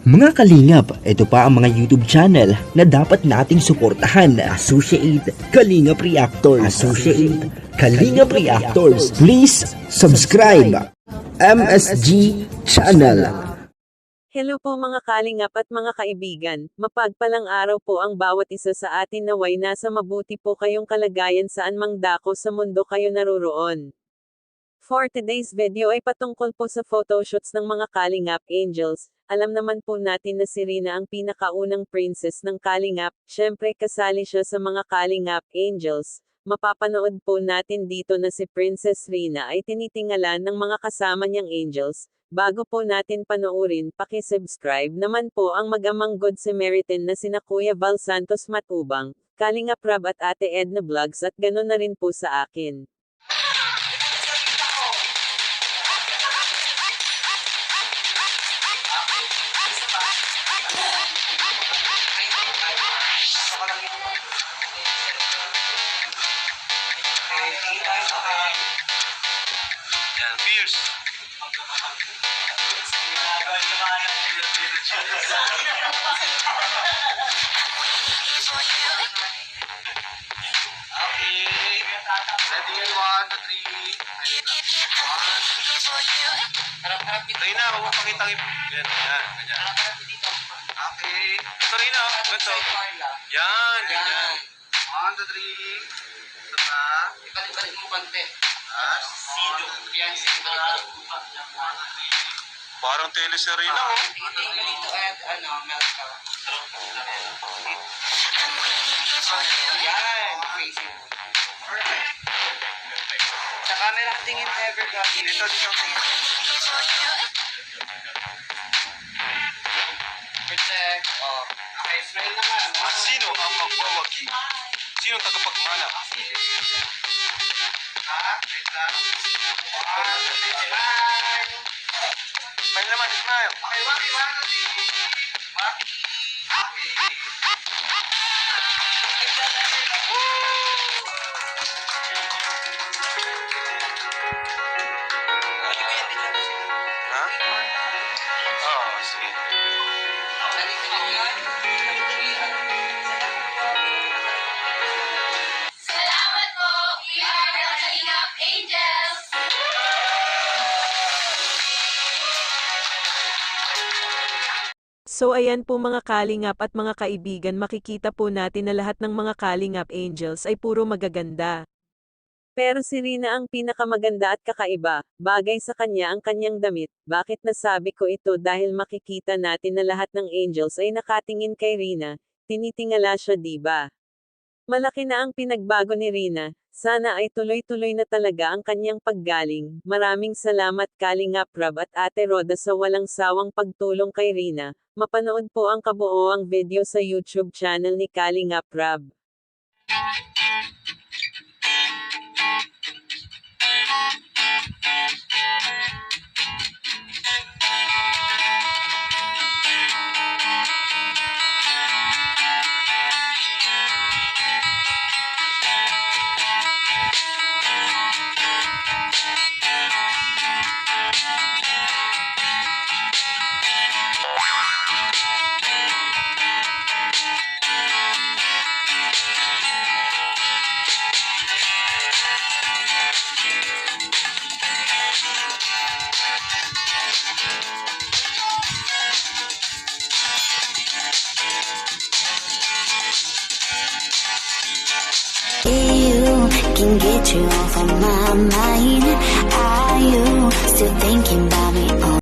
Mga kalingap, ito pa ang mga YouTube channel na dapat nating suportahan. Associate Kalingap Reactors. Associate Kalingap Reactors. Please subscribe. MSG Channel. Hello po mga kalingap at mga kaibigan, mapagpalang araw po ang bawat isa sa atin naway nasa mabuti po kayong kalagayan saan mang dako sa mundo kayo naroroon. For today's video ay patungkol po sa photoshoots ng mga Kalingap Angels. Alam naman po natin na si Rina ang pinakaunang princess ng Kalingap, syempre kasali siya sa mga Kalingap Angels. Mapapanood po natin dito na si Princess Rina ay tinitingalan ng mga kasama niyang angels. Bago po natin panoorin, paki-subscribe naman po ang mag-amang Good Samaritan na sina Kuya Val Santos Matubang, Kalingap Rab at Ate Edna Vlogs at ganoon na rin po sa akin. Okay. Ready? One, two, three. Harap-harap dito. Rina, huwag mo pakita ang Yan, yan. Okay. Ito Rina, oh. ganito. Yan, ganyan. One, two, three. Pa. Ibalik-balik mo konti. Sino? Sino? Parang tele si Rina, oh. Dito at ano, melt ka. Yan, crazy. Perfect. Sa camera, tingin ever ka. Dito, dito. Project. Oh. Okay, smile naman. Sino ang magwawagi? Sino ang tagapagmana? Ha? Wait lang. One, two, three, smile. Smile naman, smile. Okay, Waki, one, two, three. So ayan po mga kalingap at mga kaibigan makikita po natin na lahat ng mga kalingap angels ay puro magaganda. Pero si Rina ang pinakamaganda at kakaiba, bagay sa kanya ang kanyang damit. Bakit nasabi ko ito dahil makikita natin na lahat ng angels ay nakatingin kay Rina, tinitingala siya diba? Malaki na ang pinagbago ni Rina, sana ay tuloy-tuloy na talaga ang kanyang paggaling. Maraming salamat Kalingap Rab at Ate Roda sa walang sawang pagtulong kay Rina. Mapanood po ang kabuoang video sa YouTube channel ni Kalingap Rab. You can get you off of my mind. Are you still thinking?